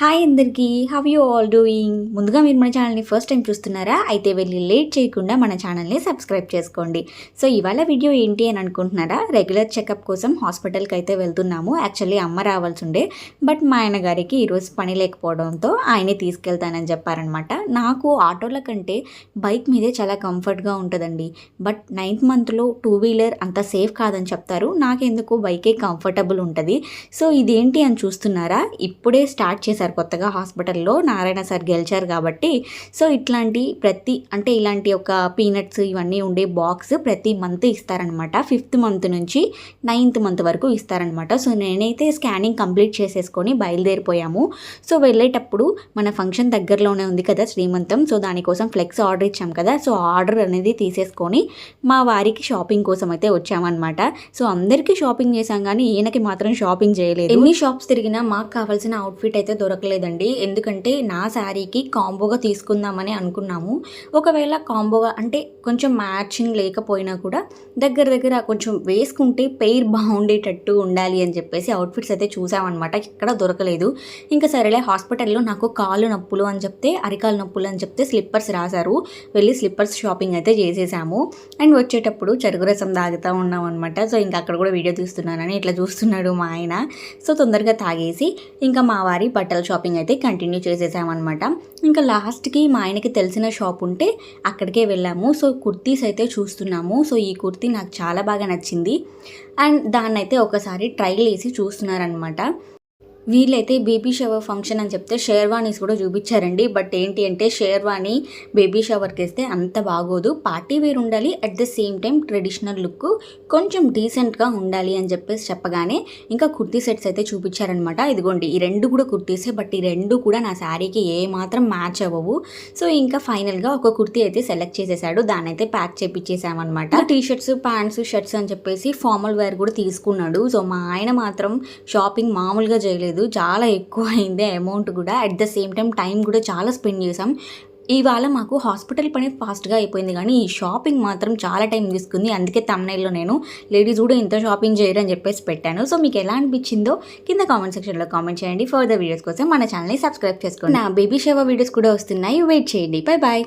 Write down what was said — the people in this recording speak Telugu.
హాయ్ అందరికీ. హవ్ యూ ఆల్ డూయింగ్ ముందుగా మీరు మన ఛానల్ని ఫస్ట్ టైం చూస్తున్నారా? అయితే వెళ్ళి లేట్ చేయకుండా మన ఛానల్ని సబ్స్క్రైబ్ చేసుకోండి. సో ఇవాళ వీడియో ఏంటి అని అనుకుంటున్నారా? రెగ్యులర్ చెకప్ కోసం హాస్పిటల్కి అయితే వెళ్తున్నాము. యాక్చువల్లీ అమ్మ రావాల్సి ఉండే. బట్ మా ఆయన గారికి ఈరోజు పని లేకపోవడంతో ఆయనే తీసుకెళ్తానని చెప్పారనమాట నాకు ఆటోల కంటే బైక్ మీదే చాలా కంఫర్ట్గా ఉంటుందండి. బట్ నైన్త్ మంత్లో టూ వీలర్ అంత సేఫ్ కాదని చెప్తారు. నాకెందుకు బైకే కంఫర్టబుల్ ఉంటుంది. సో ఇదేంటి అని చూస్తున్నారా? ఇప్పుడే స్టార్ట్ చేశారు కొత్తగా హాస్పిటల్లో నారాయణ సార్ గెలిచారు కాబట్టి సో ఇట్లాంటి ప్రతి అంటే ఇలాంటి ఒక పీనట్స్ ఇవన్నీ ఉండే బాక్స్ ప్రతి మంత్ ఇస్తారనమాట ఫిఫ్త్ మంత్ నుంచి నైన్త్ మంత్ వరకు ఇస్తారనమాట సో నేనైతే స్కానింగ్ కంప్లీట్ చేసేసుకొని బయలుదేరిపోయాము. సో వెళ్ళేటప్పుడు మన ఫంక్షన్ దగ్గరలోనే ఉంది కదా శ్రీమంతం సో దానికోసం ఫ్లెక్స్ ఆర్డర్ ఇచ్చాం కదా. సో ఆర్డర్ అనేది తీసేసుకొని మా వారికి షాపింగ్ కోసం అయితే వచ్చామన్నమాట. సో అందరికీ షాపింగ్ చేశాం కానీ ఈయనకి మాత్రం షాపింగ్ చేయలేదు. ఎన్ని షాప్స్ తిరిగినా మాకు కావాల్సిన అవుట్ఫిట్ అయితే దొరకలేదండి. ఎందుకంటే నా శారీకి కాంబోగా తీసుకుందామని అనుకున్నాము. ఒకవేళ కాంబోగా అంటే కొంచెం మ్యాచింగ్ లేకపోయినా కూడా దగ్గర దగ్గర కొంచెం వేసుకుంటే పెయిర్ బాగుండేటట్టు ఉండాలి అని చెప్పేసి అవుట్ఫిట్స్ అయితే చూసామన్నమాట. ఇక్కడ దొరకలేదు. ఇంకా సరేలే హాస్పిటల్లో నాకు కాళ్ళు నొప్పులు అని చెప్తే అరికాలు నొప్పులు అని చెప్తే స్లిప్పర్స్ రాశారు. వెళ్ళి స్లిప్పర్స్ షాపింగ్ అయితే చేసేసాము. అండ్ వచ్చేటప్పుడు చెరుకు రసం తాగుతూ ఉన్నాం అనమాట సో ఇంకా అక్కడ కూడా వీడియో తీస్తున్నానని ఇట్లా చూస్తున్నాడు మా ఆయన. సో తొందరగా తాగేసి ఇంకా మా వారి బట్టలు షాపింగ్ అయితే కంటిన్యూ చేసేసామన్నమాట. ఇంకా లాస్ట్కి మా ఆయనకి తెలిసిన షాప్ ఉంటే అక్కడికే వెళ్ళాము. సో కుర్తీస్ అయితే చూస్తున్నాము. సో ఈ కుర్తీ నాకు చాలా బాగా నచ్చింది. అండ్ దాన్నైతే ఒకసారి ట్రైల్ వేసి చూస్తున్నారనమాట వీళ్ళైతే బేబీ షవర్ ఫంక్షన్ అని చెప్తే షేర్వానీస్ కూడా చూపించారండి. బట్ ఏంటి అంటే షేర్వానీ బేబీ షవర్కి వేస్తే అంత బాగోదు. పార్టీ వేర్ ఉండాలి. At the same time traditional look కొంచెం డీసెంట్గా ఉండాలి అని చెప్పేసి చెప్పగానే ఇంకా కుర్తీ సెట్స్ అయితే చూపించారనమాట ఇదిగోండి ఈ రెండు కూడా కుర్తీసే బట్ ఈ రెండు కూడా నా శారీకి ఏ మాత్రం మ్యాచ్ అవ్వవు. సో ఇంకా ఫైనల్గా ఒక కుర్తీ అయితే సెలెక్ట్ చేసేసాడు. దాన్ని అయితే ప్యాక్ చేపించేసామన్నమాట టీ షర్ట్స్ ప్యాంట్స్ షర్ట్స్ అని చెప్పేసి ఫార్మల్ వేర్ కూడా తీసుకున్నాడు. సో మా ఆయన మాత్రం షాపింగ్ మామూలుగా చేయలేదు. చాలా ఎక్కువ అయింది అమౌంట్ కూడా. At the same time time కూడా చాలా స్పెండ్ చేసాం ఇవాళ మాకు హాస్పిటల్ పని ఫాస్ట్గా అయిపోయింది కానీ ఈ షాపింగ్ మాత్రం చాలా టైం తీసుకుంది. అందుకే తమ్నైల్లో నేను లేడీస్ కూడా ఇంత షాపింగ్ చేయరు అని చెప్పేసి పెట్టాను. సో మీకు ఎలా అనిపించిందో కింద కామెంట్ సెక్షన్లో కామెంట్ చేయండి. ఫర్దర్ వీడియోస్ కోసం మన ఛానల్ని సబ్స్క్రైబ్ చేసుకోండి. నా బేబీ షవర్ వీడియోస్ కూడా వస్తున్నాయి. వెయిట్ చేయండి. Bye bye